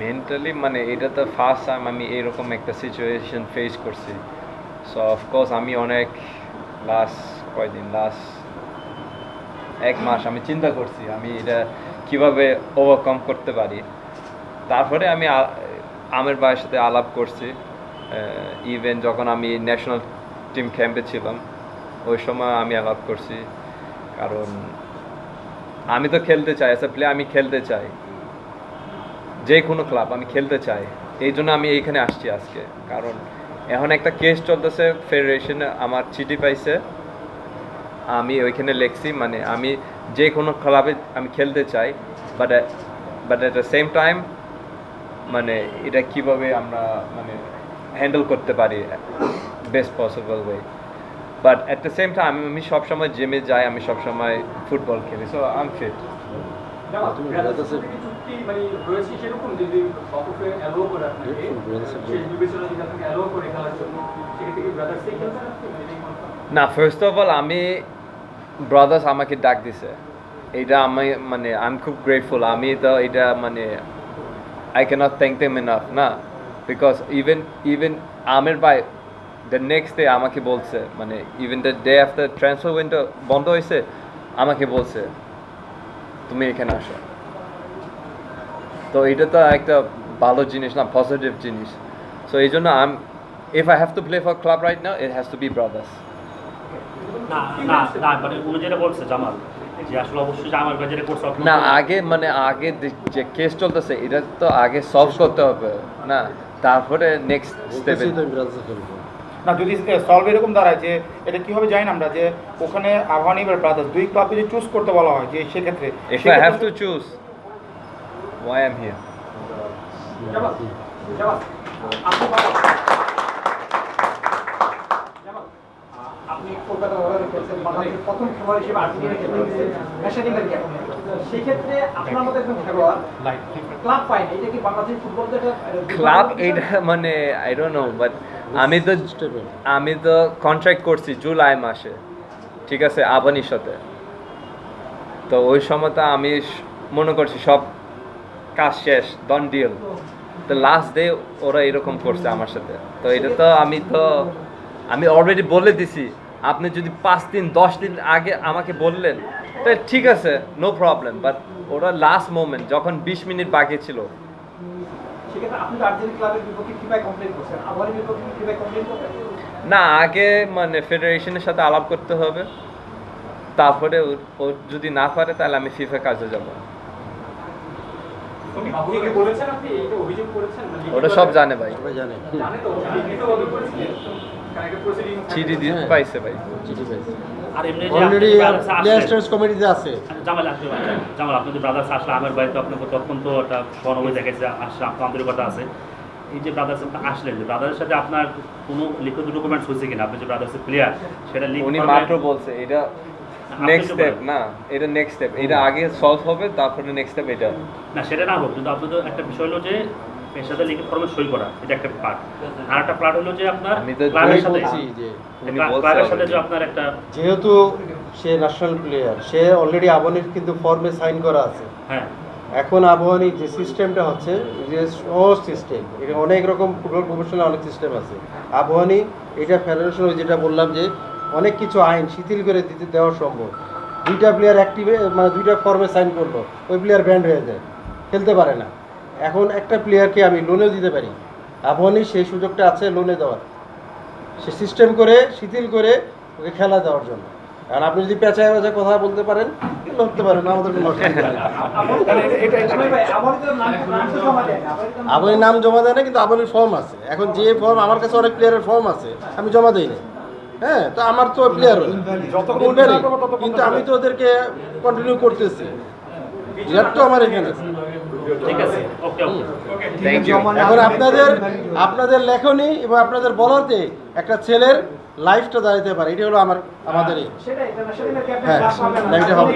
Mentally মানে এটা তো ফার্স্ট টাইম আমি এরকম একটা সিচুয়েশন ফেস করছি। সো অফকোর্স আমি অনেক লাস্ট কয়দিন লাস্ট এক মাস আমি চিন্তা করছি আমি এটা কীভাবে ওভারকাম করতে পারি। তারপরে আমি আমের ভাইয়ের সাথে আলাপ করছি। ইভেন যখন আমি ন্যাশনাল টিম ক্যাম্পে ছিলাম, ওই সময় আমি আলাপ করছি। কারণ আমি তো খেলতে চাই প্লেয়ার আমি খেলতে চাই। যে কোনো ক্লাব আমি খেলতে চাই। এই জন্য আমি এইখানে আসছি আজকে। কারণ এখন একটা কেস চলতেছে ফেডারেশনে আমার চিঠি পাইছে। আমি ওইখানে লেখছি মানে আমি যে কোনো ক্লাবে আমি খেলতে চাই but but at the same time মানে এটা কীভাবে আমরা মানে হ্যান্ডেল করতে পারি best possible way but at the same time আমি সবসময় জিমে যাই, আমি সবসময় ফুটবল খেলি সো আই এম ফিট না ফার্স্ট অফ অল আমি ব্রাদার্স আমাকে ডাক দিছে। এটা আমি মানে আই এম খুব গ্রেটফুল আমি তো এটা মানে I can't thank them enough না? বিকজ ইভেন ইভেন আমের ভাই দ্য নেক্সট ডে আমাকে বলছে মানে even the day after transfer window বন্ধ হয়েছে আমাকে বলছে তুমি এখানে আসো। তো এটা তো একটা ভালো জিনিস না পজিটিভ জিনিস। সো এই জন্য আম if I have to play for club right now it has to be brothers না না না মানে উনি যেটা বলছে জামাল না আগে মানে আগে যে- যে কেস চলতেছে এটা তো আগে সলভ করতে হবে না? তারপরে নেক্সট স্টেপে না যদি সলভ এরকম দাঁড়ায় যে এটা কীভাবে জানি না আমরা যে ওখানে আহ্বানি বা ব্রাদার্স দুই ক্লাবকে যদি চুজ করতে বলা হয় যে সেক্ষেত্রে if I have to choose why am here Jamal, Jamal, আপনি বা- জামাল, আহ, আপনি কলকাতা রয়্যালে খেলছেন বাংলাদেশের প্রথম খেলোয়াড় হিসেবে আর্জেন্টিনা খেলতে গেছেন ন্যাশনাল টিমের ক্যাপ্টেন সেই ক্ষেত্রে আপনার মতো একজন খেলোয়াড় ক্লাব পায়নি এটা কি বাংলাদেশের ফুটবল ক্লাব এইটা মানে আই ডোন্ট নো বাট আমি তো আমি তো কন্ট্রাক্ট করছি জুলাই মাসে ঠিক আছে আবানির সাথে। তো ওই সময় তো আমি মনে করছি সব কাজ শেষ ডন ডিল তো লাস্ট ডে ওরা এরকম করছে আমার সাথে। তো এটা তো আমি তো আমি অলরেডি বলে দিছি। আপনি যদি পাঁচ দিন দশ দিন আগে আমাকে বললেন তো ঠিক আছে নো প্রবলেম বাট ওরা লাস্ট মোমেন্ট যখন বিশ মিনিট বাকি ছিল না আগে মানে ফেডারেশনের সাথে আলাপ করতে হবে। তারপরে ও- ও যদি না পারে তাহলে আমি ফিফা কাজে যাব। আপনি কি বলেছেন আপনি? এইটা অভিযোগ করেছেন? না লিখিত ওরা সব জানে ভাই। জানে চিঠি দিয়ে হ্যাঁ। পাইছে ভাই। চিঠি পাইছি। আর এমনি অলরেডি আপনি ব্রাদার্সে প্লেয়ার আসলেন, স্টার্স কমিটিতে আছে। জামাল আসবে জামাল আপনি ব্রাদার্স আসলে আমার বাড়িতে আপনাকে অত্যন্ত একটা সহানুভূতি দেখেছে আসলে আপনার আন্তরিকতা আছে। এই যে ব্রাদার্স আসলেন যে ব্রাদার্সের সাথে আপনার কোনো লিখিত ডকুমেন্টস হয়েছে কিনা? আপনি যে ব্রাদার্সের প্লেয়ার সেটা উনি মাত্র বলছে এটা নেক্সট স্টেপ না এটা নেক্সট স্টেপ এটা আগে সলভ হবে তারপরে নেক্সট স্টেপ এটা। না সেটা না হোক কিন্তু আপনাদের একটা বিষয় হলো যে এর লিখিত ফর্মে সই করা এটা একটা পার্ট আর একটা পার্ট হলো যে আপনার ক্লাবের সাথে বলছি যে উনি ক্লা- বলছে ক্লাবের সাথে যে আপনার একটা যেহেতু সে ন্যাশনাল প্লেয়ার সে অলরেডি আবহানির কিন্তু ফর্মে সাইন করা আছে। হ্যাঁ। এখন আবহানির যে সিস্টেমটা হচ্ছে যে সহজ সিস্টেম এটা অনেক রকম ফুটবল প্রফেশনাল অনেক সিস্টেম আছে। আবহানি এটা ফেডারেশন যেটা বললাম যে অনেক কিছু আইন শিথিল করে দিতে দেওয়া সম্ভব। দুইটা প্লেয়ার অ্যাক্টিভে মানে দুইটা ফর্মে সাইন করল ওই প্লেয়ার ব্যান্ড হয়ে যায়। খেলতে পারে না। এখন একটা প্লেয়ারকে আমি লোনেও দিতে পারি। আবহানি সেই সুযোগটা আছে লোনে দেওয়ার। সে সিস্টেম করে শিথিল করে ওকে খেলা দেওয়ার জন্য। কারণ আপনি যদি পেঁচায় পেঁচায় কথা বলতে পারেন লড়তে পারেন আমাদের কোনো তো নাম জমা দেয় না কিন্তু আবনের ফর্ম আছে। এখন যে ফর্ম আমার কাছে অনেক প্লেয়ারের ফর্ম আছে আমি জমা দিই না। হ্যাঁ তো আমার তো প্লেয়ার কিন্তু আমি তো ওদেরকে কন্টিনিউ করতেছি। তো আমার এখানে। ঠিক আছে ওকে ওকে। এখন আপনাদের আপনাদের লেখনি এবং আপনাদের বলাতে একটা ছেলের লাইফটা দাঁড়াতে পারে। এটা হলো আমার আমাদের সেটাই হ্যাঁ, হবে।